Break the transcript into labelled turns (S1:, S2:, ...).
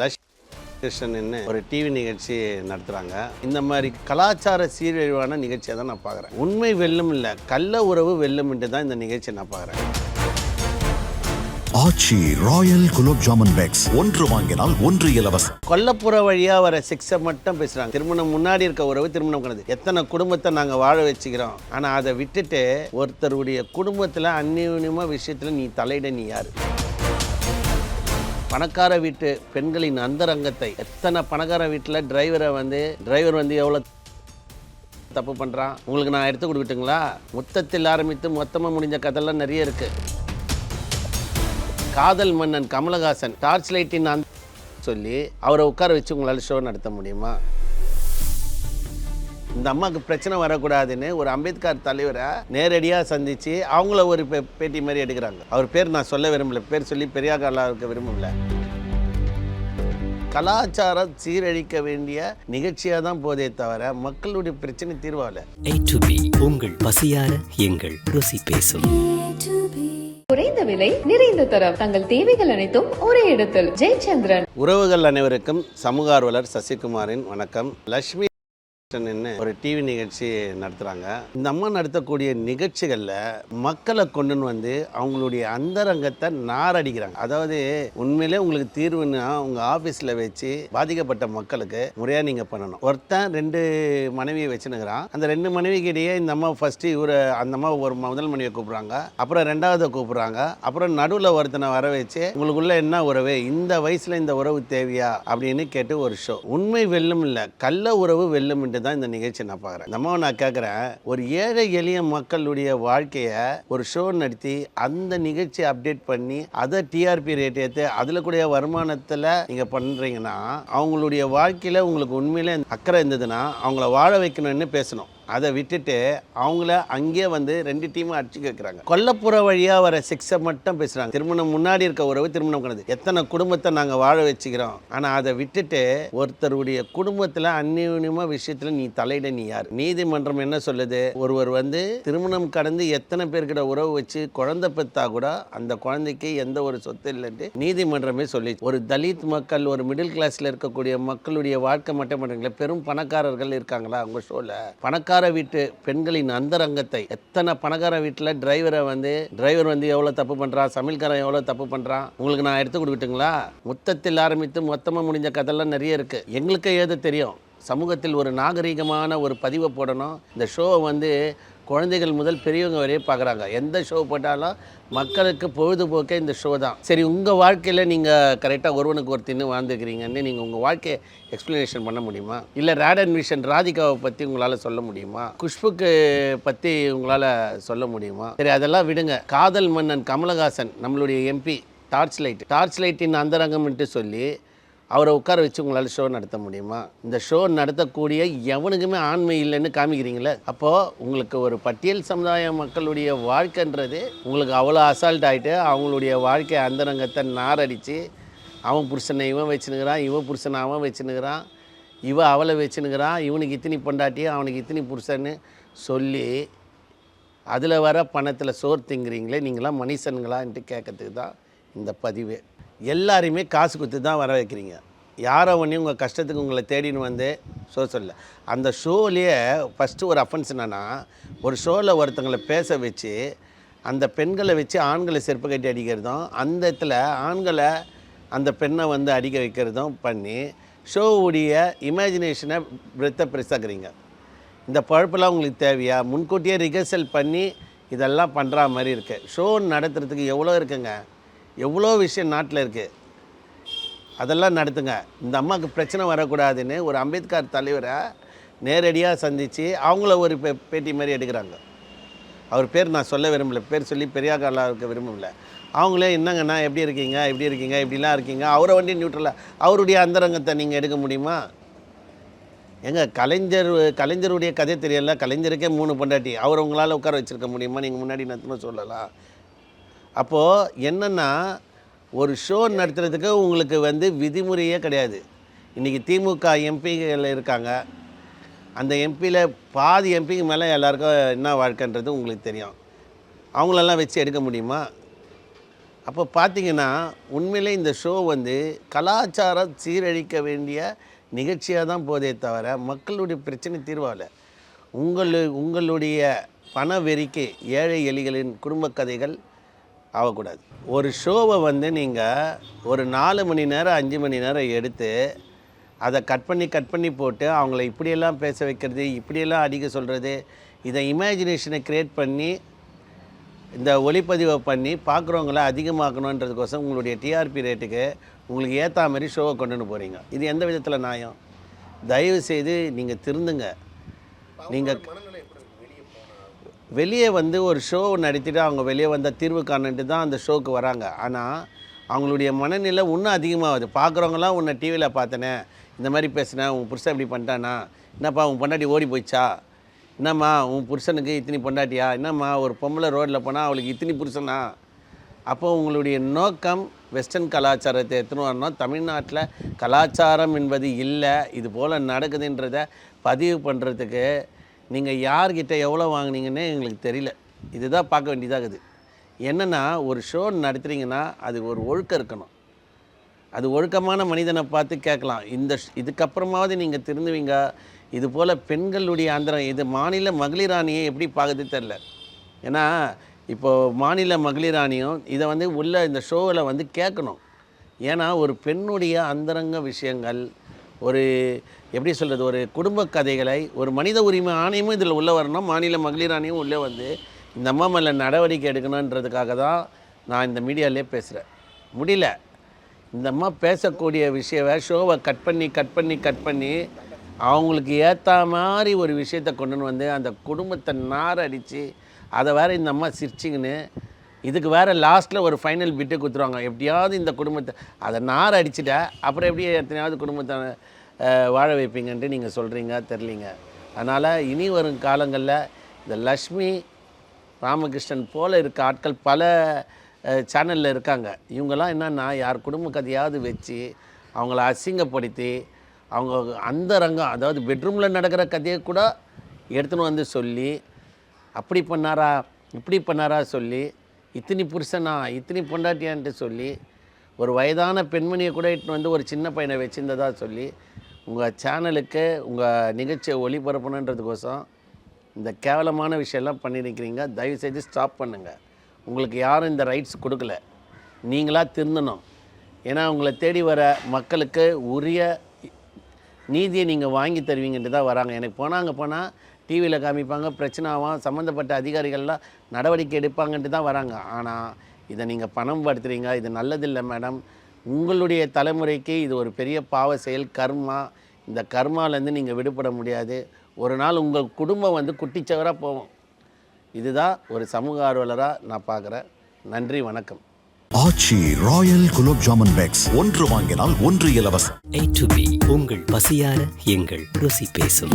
S1: Lush கிருஷ்ணன்னு ஒரு TV நிகழ்ச்சி நடத்துகிறாங்க இந்த மாதிரி கலாச்சார சீரழிவான நிகழ்ச்சியை தான் நான் பார்க்குறேன். உண்மை வெல்லும் இல்லை கள்ள உறவு வெல்லும்ன்ட்டு தான் இந்த நிகழ்ச்சியை நான் பார்க்குறேன்.
S2: Aachi royal gulab jamun packs. ஒன்று வாங்கினால் ஒன்று இலவசம்.
S1: கொல்லப்புற வழியாக வர செக்ஸை மட்டும் பேசுகிறாங்க திருமணம் முன்னாடி இருக்க உறவு திருமணம் கிடந்து எத்தனை குடும்பத்தை நாங்கள் வாழ வச்சுக்கிறோம்? ஆனால் அதை விட்டுட்டு ஒருத்தருடைய குடும்பத்தில் அந்நியமாக விஷயத்தில் நீ தலையிட நீ யார்? பணக்கார வீட்டு பெண்களின் அந்தரங்கத்தை எத்தனை பணக்கார வீட்டில் டிரைவரை வந்து டிரைவர் வந்து எவ்வளோ தப்பு பண்ணுறான் உங்களுக்கு நான் எடுத்து கொடுக்கட்டுங்களா? மொத்தத்தில் ஆரம்பித்து மொத்தமாக முடிஞ்ச கதைலாம் நிறைய இருக்குது காதல் மன்னன் கமலஹாசன் டார்ச் லைட்டின் அந்த சொல்லி அவரை உட்கார வச்சு உங்களால் ஷோ நடத்த முடியுமா? இந்த அம்மாவுக்கு பிரச்சனை வரக்கூடாதுன்னு ஒரு அம்பேத்கர் தலைவரை நேரடியாக சந்திச்சு அவங்கள ஒரு பேட்டி மாதிரி எடுக்கிறாங்க. அவர் பேர் நான் சொல்ல விரும்பல. பேர் சொல்லி பெரியாக்காலாம் இருக்க விரும்பல. கலாச்சாரம் சீரழிக்க வேண்டிய நிகழ்ச்சியாக தான் போதே தவிர மக்களுடைய பிரச்சனை தீர்வாகல
S3: A to B உங்கள் பசியார எங்கள் ருசி பேசும்.
S4: குறைந்த விலை நிறைந்த தரம். தங்கள் தேவைகள் அனைத்தும் ஒரே இடத்தில். ஜெயச்சந்திரன்.
S1: உறவுகள் அனைவருக்கும் சமூக ஆர்வலர் சசிகுமாரின் வணக்கம். லக்ஷ்மி கிருஷ்ணன்னு ஒரு டிவி நிகழ்ச்சி நடத்துகிறாங்க இந்த அம்மா நடத்தக்கூடிய நிகழ்ச்சிகளில் மக்களை கொண்டுன்னு வந்து அவங்களுடைய அந்தரங்கத்தை நாரடிக்கிறாங்க. அதாவது உண்மையிலே உங்களுக்கு தீர்வுன்னா உங்கள் ஆஃபீஸில் வச்சு பாதிக்கப்பட்ட மக்களுக்கு முறையாக நீங்கள் பண்ணணும். ஒருத்தன் ரெண்டு மனைவியை வச்சுனுக்கிறான் அந்த ரெண்டு மனைவிக்கு இடையே இந்த அம்மா ஃபஸ்ட்டு இவரை அந்த அம்மா ஒரு முதல் மனைவியை கூப்பிட்றாங்க. அப்புறம் ரெண்டாவதை கூப்பிட்றாங்க. அப்புறம் நடுவில் ஒருத்தனை வர வச்சு உங்களுக்குள்ள என்ன உறவு? இந்த வயசில் இந்த உறவு தேவையா? அப்படின்னு கேட்டு ஒரு ஷோ உண்மை வெல்லும் இல்லை கள்ள உறவு வெல்லும் அப்படின்ட்டு தான் இந்த நிகழ்ச்சி நான் பார்க்குறேன். நம்ம நான் கேட்குறேன் ஒரு ஏழை எளிய மக்களுடைய வாழ்க்கையை ஒரு ஷோ நடத்தி அந்த நிகழ்ச்சி அப்டேட் பண்ணி அதை டிஆர்பி ரேட் ஏற்று அதில் கூடிய வருமானத்தில் நீங்கள் பண்ணுறீங்கன்னா அவங்களுடைய வாழ்க்கையில் உங்களுக்கு உண்மையிலே அக்கறை இருந்ததுன்னா அவங்கள வாழ வைக்கணும்னு பேசணும். அதை விட்டுட்டு அவங்கள அங்கேயே வந்து ரெண்டு டீமும் அடிச்சு கேட்குறாங்க கொல்லப்புற வழியாக வர செக்ஸை மட்டும் பேசுகிறாங்க திருமணம் முன்னாடி இருக்க உறவு திருமணம் கிடந்து எத்தனை குடும்பத்தை நாங்கள் வாழ வச்சுக்கிறோம்? ஆனால் அதை விட்டுட்டு ஒருத்தருடைய குடும்பத்தில் அந்நியமாக விஷயத்தில் நீ தலையிட நீ யார்? நீதிமன்றம் என்ன சொல்லுது? ஒருவர் வந்து திருமணம் கடந்து எத்தனை பேர்கிட்ட உறவு வச்சு குழந்தை பெற்றா கூட அந்த குழந்தைக்கு எந்த ஒரு சொத்து இல்லைன்ட்டு நீதிமன்றமே சொல்லி ஒரு தலித் மக்கள் ஒரு மிடில் கிளாஸில் இருக்கக்கூடிய மக்களுடைய வாழ்க்கை மட்டும் பண்ணுறீங்களா பெரும் பணக்காரர்கள் இருக்காங்களா அவங்க ஷோவில் பணக்கார பணக்கார வீட்டு பெண்களின் அந்தரங்கத்தை எத்தனை பணக்கார வீட்டில் டிரைவரை வந்து டிரைவர் வந்து எவ்வளோ தப்பு பண்ணுறான் சமையல்காரன் எவ்வளோ தப்பு பண்ணுறான் உங்களுக்கு நான் எடுத்து கொடுக்கட்டுங்களா? மொத்தத்தில் ஆரம்பித்து மொத்தமாக முடிஞ்ச கதைலாம் நிறைய இருக்குது எங்களுக்கு ஏது தெரியும்? சமூகத்தில் ஒரு நாகரீகமான ஒரு பதிவை போடணும். இந்த ஷோவை வந்து குழந்தைகள் முதல் பெரியவங்க வரையே பார்க்குறாங்க. எந்த ஷோ போட்டாலும் மக்களுக்கு பொழுதுபோக்கே இந்த ஷோ தான். சரி உங்கள் வாழ்க்கையில் நீங்கள் கரெக்டாக ஒருவனுக்கு ஒருத்தின்னு வாழ்ந்துக்கிறீங்கன்னு நீங்கள் உங்கள் வாழ்க்கையை எக்ஸ்ப்ளனேஷன் பண்ண முடியுமா? இல்லை ரேட் அண்ட் விஷன் ராதிகாவை பற்றி உங்களால் சொல்ல முடியுமா? குஷ்புக்கு பற்றி உங்களால் சொல்ல முடியுமா? சரி அதெல்லாம் விடுங்க. காதல் மன்னன் கமலஹாசன் நம்மளுடைய எம்பி டார்ச் லைட் டார்ச் லைட்டின் அந்தரங்கம்ன்ட்டு சொல்லி அவரை உட்கார வச்சு உங்களால் ஷோ நடத்த முடியுமா? இந்த ஷோ நடத்தக்கூடிய எவனுக்குமே ஆண்மை இல்லைன்னு காமிக்கிறீங்களே? அப்போது உங்களுக்கு ஒரு பட்டியல் சமுதாய மக்களுடைய வாழ்க்கைன்றது உங்களுக்கு அவ்வளோ அசால்ட் ஆகிட்டு அவங்களுடைய வாழ்க்கை அந்தரங்கத்தை நாரடித்து அவன் புருஷனை இவன் வச்சுனுக்கிறான் இவன் புருஷனை அவன் வச்சுனுக்கிறான் இவன் அவளை வச்சுனுக்கிறான் இவனுக்கு இத்தனி பொண்டாட்டி அவனுக்கு இத்தனி புருஷன்னு சொல்லி அதில் வர பணத்தில் சோர் திங்குறீங்களே நீங்களாம் மனுஷனுங்களான்ட்டு கேட்கறதுக்கு தான் இந்த பதிவு. எல்லாரையுமே காசு கொடுத்து தான் வர வைக்கிறீங்க. யாரோ ஒன்றே உங்கள் கஷ்டத்துக்கு உங்களை தேடின்னு வந்து ஷோ சொல்ல. அந்த ஷோலேயே ஃபஸ்ட்டு ஒரு அஃபென்ஸ் என்னென்னா ஒரு ஷோவில் ஒருத்தங்களை பேச வச்சு அந்த பெண்களை வச்சு ஆண்களை செருப்பு கட்டி அடிக்கிறதும் அந்த இடத்துல ஆண்களை அந்த பெண்ணை வந்து அடிக்க வைக்கிறதும் பண்ணி ஷோவுடைய இமேஜினேஷனை பிரெத்தை பெருசாக்குறீங்க இந்த பழப்பெல்லாம் உங்களுக்கு தேவையா? முன்கூட்டியே ரிஹர்சல் பண்ணி இதெல்லாம் பண்ணுற மாதிரி இருக்குது ஷோ நடத்துறதுக்கு எவ்வளோ இருக்குங்க? எவ்வளோ விஷயம் நாட்டில் இருக்குது. அதெல்லாம் நடத்துங்க. இந்த அம்மாவுக்கு பிரச்சனை வரக்கூடாதுன்னு ஒரு அம்பேத்கர் தலைவரை நேரடியாக சந்தித்து அவங்கள ஒரு பே பேட்டி மாதிரி எடுக்கிறாங்க. அவர் பேர் நான் சொல்ல விரும்பலை. பேர் சொல்லி பெரியாக்காலாம் இருக்க விரும்பல. அவங்களே என்னங்கண்ணா எப்படி இருக்கீங்க எப்படி இருக்கீங்க இப்படிலாம் இருக்கீங்க? அவரை வண்டி நியூட்ரலாக அவருடைய அந்தரங்கத்தை நீங்கள் எடுக்க முடியுமா? ஏங்க கலைஞர் கலைஞருடைய கதை தெரியல. கலைஞருக்கே மூணு பொண்டாட்டி. அவர் உங்களால் உட்கார வச்சுருக்க முடியுமா? நீங்கள் முன்னாடி நடத்துன சொல்லலாம். அப்போது என்னென்னா ஒரு ஷோ நடத்துறதுக்கு உங்களுக்கு வந்து விதிமுறையே கிடையாது. இன்றைக்கி திமுக எம்பிகள் இருக்காங்க. அந்த எம்பியில் பாதி எம்பிக்கு மேலே எல்லாருக்கும் என்ன வாழ்க்கைன்றது உங்களுக்கு தெரியும். அவங்களெல்லாம் வச்சு எடுக்க முடியுமா? அப்போ பார்த்தீங்கன்னா உண்மையிலே இந்த ஷோ வந்து கலாச்சாரம் சீரழிக்க வேண்டிய நிகழ்ச்சியாக தான் போதே தவிர மக்களுடைய பிரச்சனை தீர்வாகல உங்களு உங்களுடைய பண வெறிக்கு ஏழை எலிகளின் குடும்ப கதைகள் ஆகக்கூடாது. ஒரு ஷோவை வந்து நீங்கள் ஒரு நாலு மணி நேரம் அஞ்சு மணி நேரம் எடுத்து அதை கட் பண்ணி கட் பண்ணி போட்டு அவங்கள இப்படியெல்லாம் பேச வைக்கிறது இப்படியெல்லாம் அடிக்க சொல்கிறது இதை இமேஜினேஷனை க்ரியேட் பண்ணி இந்த ஒளிப்பதிவை பண்ணி பார்க்குறவங்கள அதிகமாக்கணுன்றதுக்கோசம் உங்களுடைய டிஆர்பி ரேட்டுக்கு உங்களுக்கு ஏற்ற மாதிரி ஷோவை கொண்டுன்னு போகிறீங்க இது எந்த விதத்தில் நியாயம்? தயவு செய்து நீங்கள் திருந்துங்க நீங்கள் வெளியே வந்து ஒரு ஷோ நடத்திட்டு அவங்க வெளியே வந்தால் தீர்வு காணுன்ட்டு தான் அந்த ஷோவுக்கு வராங்க. ஆனால் அவங்களுடைய மனநிலை இன்னும் அதிகமாகுது. பார்க்குறவங்களாம் உன்னை டிவியில் பார்த்தனே இந்த மாதிரி பேசினேன் உன் புருஷன் இப்படி பண்ணிட்டானா? என்னப்பா உன் பொண்டாட்டி ஓடி போயிடுச்சா? என்னம்மா உன் புருஷனுக்கு இத்தனி பொண்டாட்டியா? என்னம்மா ஒரு பொம்பளை ரோட்டில் போனால் அவளுக்கு இத்தனி புருஷனா? அப்போ உங்களுடைய நோக்கம் வெஸ்டர்ன் கலாச்சாரத்தை எடுத்துன்னு வரணும்? தமிழ்நாட்டில் கலாச்சாரம் என்பது இல்லை இது போல் நடக்குதுன்றதை பதிவு பண்ணுறதுக்கு நீங்கள் யார்கிட்ட எவ்வளோ வாங்கினீங்கன்னே எங்களுக்கு தெரியல. இதுதான் பார்க்க வேண்டியதாகுது என்னென்னா ஒரு ஷோ நடத்துகிறீங்கன்னா அது ஒரு ஒழுக்கம் இருக்கணும். அது ஒழுக்கமான மனிதனை பார்த்து கேட்கலாம். இந்த ஷ்- இதுக்கப்புறமாவது நீங்கள் திருந்துவீங்க. இது போல் பெண்களுடைய அந்தரம் இது மாநில மகளிராணியை எப்படி பார்க்குது தெரில ஏன்னா இப்போது மாநில மகளிராணியும் இதை வந்து உள்ள இந்த ஷோவில் வந்து கேட்கணும். ஏன்னா ஒரு பெண்ணுடைய அந்தரங்க விஷயங்கள் ஒரு எப்படி சொல்கிறது ஒரு குடும்ப கதைகளை ஒரு மனித உரிமை ஆணையமும் இதில் உள்ளே வரணும் மாநில மகளிர் ஆணையம் உள்ளே வந்து இந்த அம்மா மேலே நடவடிக்கை எடுக்கணுன்றதுக்காக தான் நான் இந்த மீடியாலே பேசுகிறேன். முடியல. இந்த அம்மா பேசக்கூடிய விஷய ஷோவை கட் பண்ணி கட் பண்ணி கட் பண்ணி அவங்களுக்கு ஏற்ற மாதிரி ஒரு விஷயத்தை கொண்டுன்னு வந்து அந்த குடும்பத்தை நார் அடித்து அதை வேற இந்த அம்மா சிரிச்சிங்கன்னு இதுக்கு வேறு லாஸ்ட்டில் ஒரு ஃபைனல் பிட்டு கொடுத்துருவாங்க. எப்படியாவது இந்த குடும்பத்தை அதை நார் அடிச்சுட்டா அப்புறம் எப்படி எத்தனையாவது குடும்பத்தை வாழ வைப்பீங்கன்ட்டு நீங்கள் சொல்கிறீங்க தெரிலிங்க அதனால் இனி வரும் காலங்களில் இந்த லக்ஷ்மி ராமகிருஷ்ணன் போல் இருக்க ஆட்கள் பல சேனலில் இருக்காங்க. இவங்கெல்லாம் என்னென்னா யார் குடும்ப கதையாவது வச்சு அவங்கள அசிங்கப்படுத்தி அவங்க அந்த ரங்கம் அதாவது பெட்ரூமில் நடக்கிற கதையை கூட எடுத்துன்னு வந்து சொல்லி அப்படி பண்ணாரா இப்படி பண்ணாரா சொல்லி இத்தனி புருஷனா இத்தனி பொண்டாட்டியான்ட்டு சொல்லி ஒரு வயதான பெண்மணியை கூட இட்டுன்னு வந்து ஒரு சின்ன பையனை வச்சுருந்ததா சொல்லி உங்கள் சேனலுக்கு உங்கள் நிகழ்ச்சியை ஒளிபரப்பணுன்றதுக்கோசம் இந்த கேவலமான விஷயம்லாம் பண்ணியிருக்கிறீங்க தயவுசெய்து ஸ்டாப் பண்ணுங்கள் உங்களுக்கு யாரும் இந்த ரைட்ஸ் கொடுக்கல. நீங்களாக திருந்தணும். ஏன்னா உங்களை தேடி வர மக்களுக்கு உரிய நீதியை நீங்கள் வாங்கி தருவீங்கன்ட்டு தான் வராங்க. எனக்கு போனால் அங்கே போனால் டிவியில் காமிப்பாங்க பிரச்சனை ஆகும் சம்மந்தப்பட்ட அதிகாரிகள்லாம் நடவடிக்கை எடுப்பாங்கன்ட்டு தான் வராங்க. ஆனால் இதை நீங்கள் பணம் படுத்துறீங்க இது நல்லதில்லை மேடம். உங்களுடைய தலைமுறைக்கு இது ஒரு பெரிய பாவ செயல் கர்மா. இந்த கர்மாலேருந்து நீங்கள் விடுபட முடியாது. ஒரு நாள் உங்கள் குடும்பம் வந்து குட்டிச்சவராக போகும். இதுதான் ஒரு சமூக ஆர்வலராக நான் பார்க்குறேன். நன்றி வணக்கம்.
S2: Aachi royal gulab jamun packs. ஒன்று வாங்கினால் ஒன்று இலவசம்.
S3: A to B. உங்கள் பசியார எங்கள் ருசி பேசும்.